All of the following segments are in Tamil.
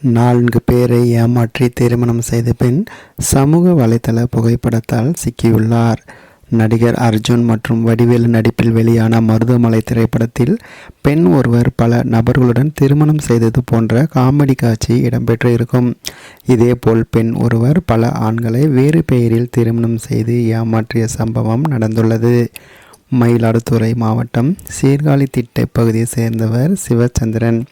நான்கு பேரை ஏமாற்றி திருமணம் செய்த பின் சமூக வலைதள புகைப்படத்தால் சிக்கியுள்ளார். நடிகர் அர்ஜுன் மற்றும் வடிவேலு நடிப்பில் வெளியான மருதமலை திரைப்படத்தில் பெண் ஒருவர் பல நபர்களுடன் திருமணம் செய்தது போன்ற காமெடி காட்சி இடம்பெற்று இருக்கும். இதேபோல் பெண் ஒருவர் பல ஆண்களை வேறு பெயரில் திருமணம் செய்து ஏமாற்றிய சம்பவம் நடந்துள்ளது. மயிலாடுதுறை மாவட்டம் சீர்காழி திட்டை பகுதியை சேர்ந்தவர் சிவச்சந்திரன்.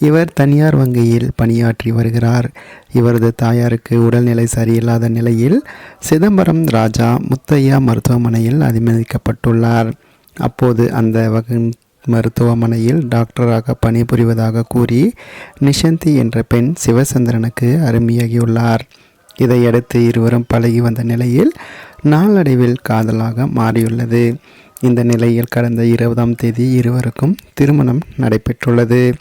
இவர் தனியார் வங்கியில் பணியாற்றி வருகிறார். இவரது தாயாருக்கு உடல்நிலை சரியில்லாத நிலையில் சிதம்பரம் ராஜா முத்தையா மருத்துவமனையில் அனுமதிக்கப்பட்டுள்ளார். அப்போது அந்த வகை மருத்துவமனையில் டாக்டராக பணிபுரிவதாக கூறி நிஷந்தி என்ற பெண் சிவசந்திரனுக்கு அருமையாகியுள்ளார் இதையடுத்து இருவரும் பழகி வந்த நிலையில் நாளடைவில் காதலாக மாறியுள்ளது. இந்த நிலையில் கடந்த இருபதாம் தேதி இருவருக்கும் திருமணம் நடைபெற்றுள்ளது.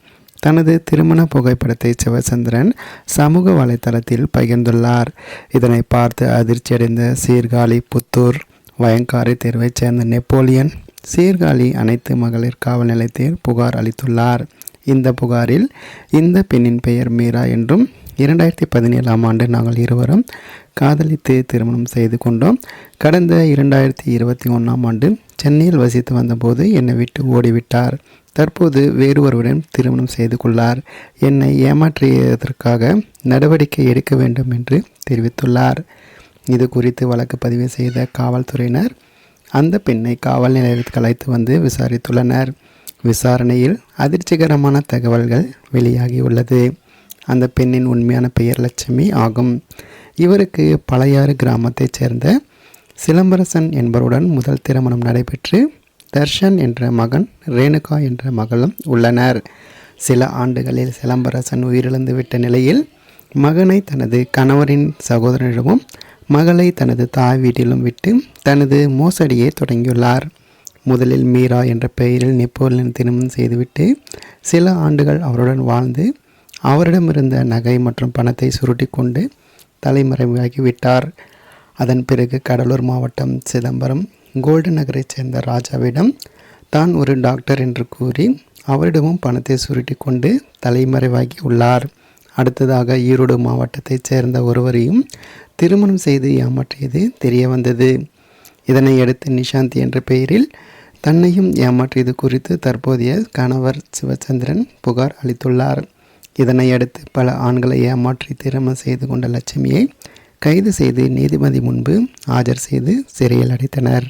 தனது திருமண புகைப்படத்தை சிவச்சந்திரன் சமூக வலைதளத்தில் பகிர்ந்துள்ளார். இதனை பார்த்து அதிர்ச்சியடைந்த சீர்காழி புத்தூர் வயங்காரி தேர்வைச் சேர்ந்த நெப்போலியன் சீர்காழி அனைத்து மகளிர் காவல் நிலையத்தில் புகார் அளித்துள்ளார். இந்த புகாரில் இந்த பெண்ணின் பெயர் மீரா என்றும் இரண்டாயிரத்தி பதினேழாம் ஆண்டு நாங்கள் இருவரும் காதலித்து திருமணம் செய்து கொண்டோம். கடந்த இரண்டாயிரத்தி இருபத்தி ஒன்றாம் ஆண்டு சென்னையில் வசித்து வந்தபோது என்னை விட்டு ஓடிவிட்டார். தற்போது வேறொருவருடன் திருமணம் செய்து கொள்ளார். என்னை ஏமாற்றியதற்காக நடவடிக்கை எடுக்க வேண்டும் என்று தெரிவித்துள்ளார். இது குறித்து வழக்கு பதிவு செய்த காவல்துறையினர் அந்த பெண்ணை காவல் நிலையத்துக்கு அழைத்து வந்து விசாரித்துள்ளனர். விசாரணையில் அதிர்ச்சிகரமான தகவல்கள் வெளியாகியுள்ளது. அந்த பெண்ணின் உண்மையான பெயர் லட்சுமி ஆகும். இவருக்கு பழையாறு கிராமத்தைச் சேர்ந்த சிலம்பரசன் என்பவருடன் முதல் திருமணம் நடைபெற்று தர்ஷன் என்ற மகன் ரேணுகா என்ற மகளும் உள்ளனர். சில ஆண்டுகளில் சிலம்பரசன் உயிரிழந்து விட்ட நிலையில் மகனை தனது கணவரின் சகோதரனிடமும் மகளை தனது தாய் வீட்டிலும் விட்டு தனது மோசடியை தொடங்கியுள்ளார். முதலில் மீரா என்ற பெயரில் நெப்போலியன் திருமணம் செய்துவிட்டு சில ஆண்டுகள் அவருடன் வாழ்ந்து அவரிடமிருந்த நகை மற்றும் பணத்தை சுருட்டி கொண்டு தலைமறைவாகிவிட்டார் அதன் பிறகு கடலூர் மாவட்டம் சிதம்பரம் கோல்டன் நகரைச் சேர்ந்த ராஜாவிடம் தான் ஒரு டாக்டர் என்று கூறி அவரிடமும் பணத்தை சுருட்டி கொண்டு தலைமறைவாகி உள்ளார். அடுத்ததாக ஈரோடு மாவட்டத்தைச் சேர்ந்த ஒருவரையும் திருமணம் செய்து ஏமாற்றியது தெரிய வந்தது இதனை அடுத்து நிஷாந்த் என்ற பெயரில் தன்னையும் ஏமாற்றியது குறித்து தற்போதைய கணவர் சிவச்சந்திரன் புகார் அளித்துள்ளார். இதனை அடுத்து பல ஆண்களை ஏமாற்றி திருமணம் செய்து கொண்ட லட்சுமியை கைது செய்து நீதிபதி முன்பு ஆஜர் செய்து சிறையில் அடைத்தனர்.